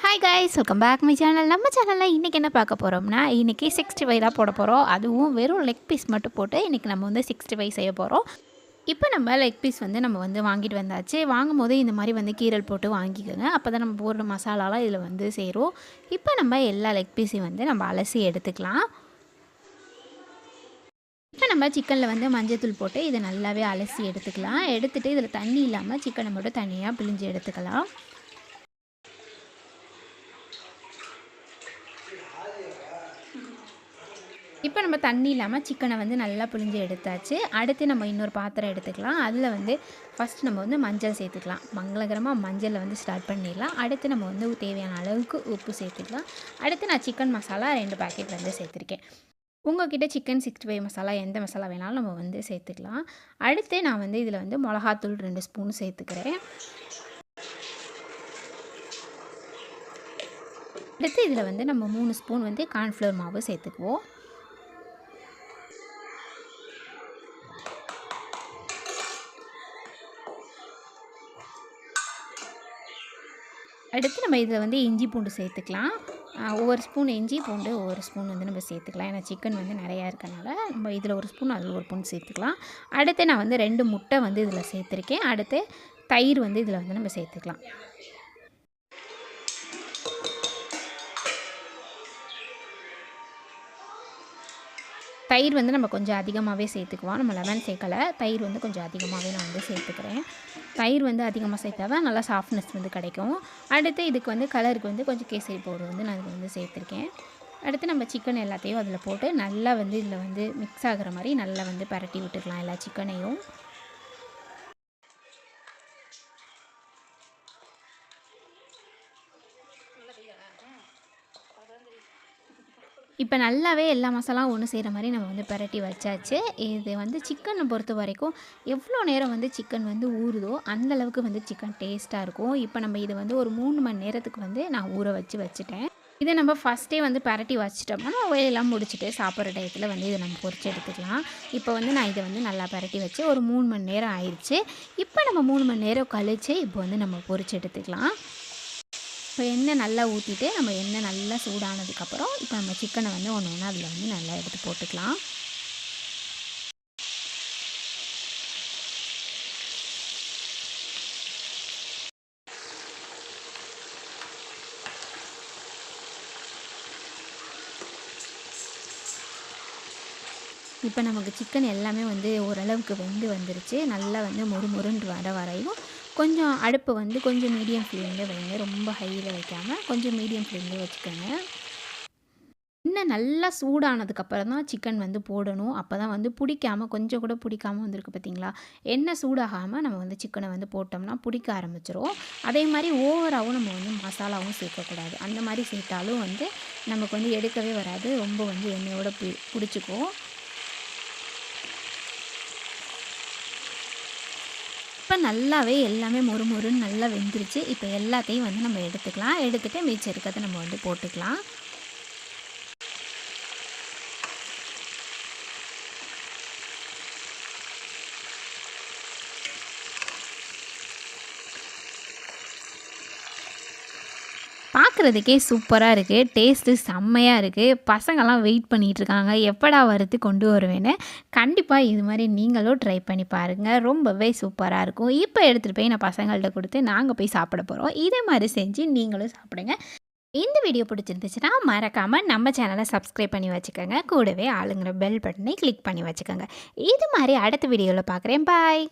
Hi guys welcome back my channel நம்ம சேனலில் இன்றைக்கி என்ன பார்க்க போகிறோம்னா இன்றைக்கி சிக்ஸ்டி ஃபைவ் தான் போட போகிறோம் அதுவும் வெறும் லெக் பீஸ் மட்டும் போட்டு இன்றைக்கி நம்ம வந்து சிக்ஸ்டி ஃபைவ் செய்ய போகிறோம் இப்போ நம்ம லெக் பீஸ் வந்து நம்ம வந்து வாங்கிட்டு வந்தாச்சு. வாங்கும் போது இந்த மாதிரி வந்து கீரல் போட்டு வாங்கிக்கோங்க. அப்போ தான் நம்ம போடுற மசாலாலாம் இதில் வந்து சேரும். இப்போ நம்ம எல்லா லெக் பீஸையும் வந்து நம்ம அலசி எடுத்துக்கலாம். இப்போ நம்ம சிக்கனில் வந்து மஞ்சத்தூள் போட்டு இதை நல்லாவே அலசி எடுத்துக்கலாம். எடுத்துகிட்டு இதில் தண்ணி இல்லாமல் சிக்கனை மட்டும் தனியாக பிழிஞ்சு எடுத்துக்கலாம். இப்போ நம்ம தண்ணி இல்லாமல் சிக்கனை வந்து நல்லா புழிஞ்சு எடுத்தாச்சு. அடுத்து நம்ம இன்னொரு பாத்திரம் எடுத்துக்கலாம். அதில் வந்து ஃபஸ்ட் நம்ம வந்து மஞ்சள் சேர்த்துக்கலாம். மங்களகரமாக மஞ்சளில் வந்து ஸ்டார்ட் பண்ணிடலாம். அடுத்து நம்ம வந்து தேவையான அளவுக்கு உப்பு சேர்த்துக்கலாம். அடுத்து நான் சிக்கன் மசாலா ரெண்டு பேக்கெட் வந்து சேர்த்துருக்கேன். உங்கள்கிட்ட சிக்கன் சிக்ஸ்டி ஃபைவ் மசாலா எந்த மசாலா வேணாலும் நம்ம வந்து சேர்த்துக்கலாம். அடுத்து நான் வந்து இதில் வந்து மிளகாத்தூள் ரெண்டு ஸ்பூன் சேர்த்துக்கிறேன். அடுத்து இதில் வந்து நம்ம மூணு ஸ்பூன் வந்து கார்ன்ஃப்ளவர் மாவு சேர்த்துக்குவோம். அடுத்து நம்ம இதில் வந்து இஞ்சி பூண்டு சேர்த்துக்கலாம். ஒவ்வொரு ஸ்பூன் இஞ்சி பூண்டு ஒவ்வொரு ஸ்பூன் வந்து நம்ம சேர்த்துக்கலாம். ஏன்னா சிக்கன் வந்து நிறையா இருக்கனால நம்ம இதில் ஒரு ஸ்பூன் அதில் ஒரு ஸ்பூன் சேர்த்துக்கலாம். அடுத்து நான் வந்து ரெண்டு முட்டை வந்து இதில் சேர்த்துருக்கேன். அடுத்து தயிர் வந்து இதில் வந்து நம்ம சேர்த்துக்கலாம். தயிர் வந்து நம்ம கொஞ்சம் அதிகமாகவே சேர்த்துக்குவோம். நம்ம லெமன் சேர்க்கலை. தயிர் வந்து கொஞ்சம் அதிகமாகவே நான் வந்து சேர்த்துக்கிறேன். தயிர் வந்து அதிகமாக சேர்த்தா தான் நல்லா சாஃப்ட்னஸ் வந்து கிடைக்கும். அடுத்து இதுக்கு வந்து கலருக்கு வந்து கொஞ்சம் கேசரி பவுடர் வந்து நான் வந்து சேர்த்துருக்கேன். அடுத்து நம்ம சிக்கன் எல்லாத்தையும் அதில் போட்டு நல்லா வந்து இதில் வந்து மிக்ஸ் ஆகிற மாதிரி நல்லா வந்து பரட்டி விட்டுக்கலாம் எல்லா சிக்கனையும் இப்போ நல்லாவே எல்லா மசாலாவும் ஒன்று செய்கிற மாதிரி நம்ம வந்து பரட்டி வச்சாச்சு. இது வந்து சிக்கனை பொறுத்த வரைக்கும் எவ்வளோ நேரம் வந்து சிக்கன் வந்து ஊறுதோ அந்தளவுக்கு வந்து சிக்கன் டேஸ்ட்டாக இருக்கும். இப்போ நம்ம இதை வந்து ஒரு மூணு மணி நேரத்துக்கு வந்து நான் ஊற வச்சு வச்சுட்டேன். இதை நம்ம ஃபஸ்ட்டே வந்து பரட்டி வச்சிட்டோம்னா வேலையெல்லாம் முடிச்சுட்டு சாப்பிட்ற டயத்தில் வந்து இதை நம்ம பொறிச்சு எடுத்துக்கலாம். இப்போ வந்து நான் இதை வந்து நல்லா பரட்டி வச்சு ஒரு மூணு மணி நேரம் ஆயிடுச்சு இப்போ நம்ம மூணு மணி நேரம் கழித்து இப்போ வந்து நம்ம பொறிச்சு எடுத்துக்கலாம். இப்போ எண்ணெய் நல்லா ஊற்றிட்டு நம்ம எண்ணெய் நல்லா சூடானதுக்கப்புறம் இப்போ நம்ம சிக்கனை வந்து ஒன்று ஒன்று அதில் வந்து நல்லா எடுத்து போட்டுக்கலாம். இப்போ நமக்கு சிக்கன் எல்லாமே வந்து ஓரளவுக்கு வெந்து வந்துருச்சு. நல்லா வந்து மொறு மொறுன்னு வர வரையும் கொஞ்சம் அடுப்பை வந்து கொஞ்சம் மீடியம் ஃப்ளேமில் வைங்க. ரொம்ப ஹையில் வைக்காமல் கொஞ்சம் மீடியம் ஃப்ளேமில் வச்சுக்கோங்க. இன்னும் நல்லா சூடானதுக்கப்புறம் தான் சிக்கன் வந்து போடணும். அப்போ தான் வந்து பிடிக்காமல் கொஞ்சம் கூட பிடிக்காமல் வந்திருக்கு பார்த்தீங்களா எண்ணெய் சூடாகாமல் நம்ம வந்து சிக்கனை வந்து போட்டோம்னா பிடிக்க ஆரம்பிச்சிரும். அதே மாதிரி ஓவராகவும் நம்ம வந்து மசாலாவும் சேர்க்கக்கூடாது. அந்த மாதிரி சேர்த்தாலும் வந்து நமக்கு வந்து எடுக்கவே வராது. ரொம்ப வந்து எண்ணெயோடு பி பிடிச்சிக்கும். இப்போ நல்லாவே எல்லாமே மொறு மொறுன்னு நல்லா வெந்துருச்சு. இப்போ எல்லாத்தையும் வந்து நம்ம எடுத்துக்கலாம். எடுத்துகிட்டு மீச்சம் இருக்கிறத நம்ம வந்து போட்டுக்கலாம். பார்க்குறதுக்கே சூப்பராக இருக்குது டேஸ்ட்டு செம்மையாக இருக்குது பசங்கள்லாம் வெயிட் பண்ணிகிட்ருக்காங்க எப்படா வறுத்து கொண்டு வருவேன்னு கண்டிப்பாக இது மாதிரி நீங்களும் ட்ரை பண்ணி பாருங்கள் ரொம்பவே சூப்பராக இருக்கும். இப்போ எடுத்துகிட்டு போய் நான் பசங்கள்கிட்ட கொடுத்து நாங்கள் போய் சாப்பிட போகிறோம் இதே மாதிரி செஞ்சு நீங்களும் சாப்பிடுங்க. இந்த வீடியோ பிடிச்சிருந்துச்சுன்னா மறக்காமல் நம்ம சேனலை சப்ஸ்கிரைப் பண்ணி வச்சுக்கோங்க. கூடவே ஆளுங்கிற பெல் பட்டனை கிளிக் பண்ணி வச்சுக்கோங்க. இது மாதிரி அடுத்த வீடியோவில் பார்க்குறேன் பாய்